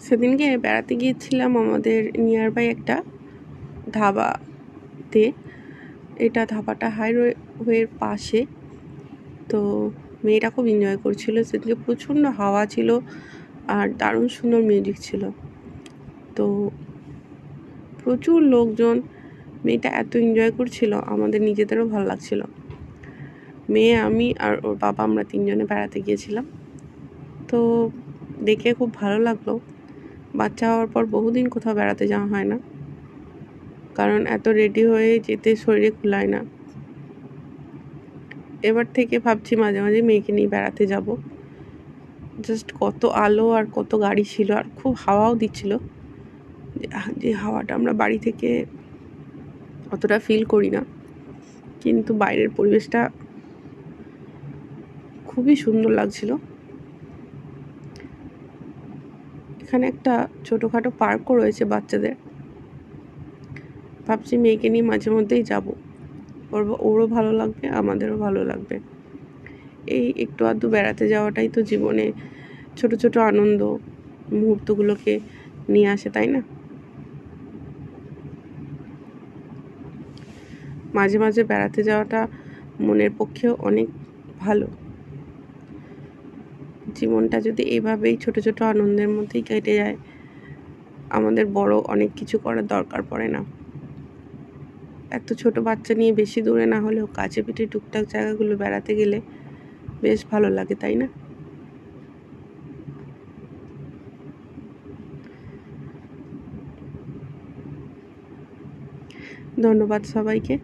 সেদিনকে বেড়াতে গিয়েছিলাম আমাদের নিয়ার বাই একটা ধাবাতে। এটা ধাবাটা হাইওয়ের পাশে। তো মেয়েটা খুব এনজয় করছিল। সেদিকে প্রচণ্ড হাওয়া ছিল আর দারুণ সুন্দর মিউজিক ছিল। তো প্রচুর লোকজন, মেয়েটা এত এনজয় করছিল, আমাদের নিজেদেরও ভালো লাগছিল। মেয়ে, আমি আর ওর বাবা আমরা তিনজনে বেড়াতে গিয়েছিলাম। তো দেখে খুব ভালো লাগল। বাচ্চা হওয়ার পর বহুদিন কোথাও বেড়াতে যাওয়া হয় না। কারণ এত রেডি হয়ে যেতে শরীরে কুলায় না। এবার থেকে ভাবছি মাঝে মাঝে মেয়েকে নিয়ে বেড়াতে যাব। জাস্ট কত আলো আর কত গাড়ি ছিল আর খুব হাওয়াও দিচ্ছিল। যে হাওয়াটা আমরা বাড়ি থেকে অতটা ফিল করি না। কিন্তু বাইরের পরিবেশটা খুবই সুন্দর লাগছিল। এখানে একটা ছোটোখাটো পার্কও রয়েছে বাচ্চাদের। ভাবছি মেয়েকে নিয়ে মাঝে মধ্যেই যাব। ওর ওরও ভালো লাগবে, আমাদেরও ভালো লাগবে। এই একটু আধটু বেড়াতে যাওয়াটাই তো জীবনে ছোট ছোট আনন্দ, মুহূর্তগুলোকে নিয়ে আসে, তাই না? মাঝে মাঝে বেড়াতে যাওয়াটা মনের পক্ষেও অনেক ভালো। জীবনটা যদি এভাবেই ছোট ছোট আনন্দের মধ্যেই কেটে যায়, আমাদের বড় অনেক কিছু করার দরকার পড়ে না। এত ছোট বাচ্চা নিয়ে বেশি দূরে না হলেও কাছে পিঠে টুকটাক জায়গাগুলো বেড়াতে গেলে বেশ ভালো লাগে, তাই না? ধন্যবাদ সবাইকে।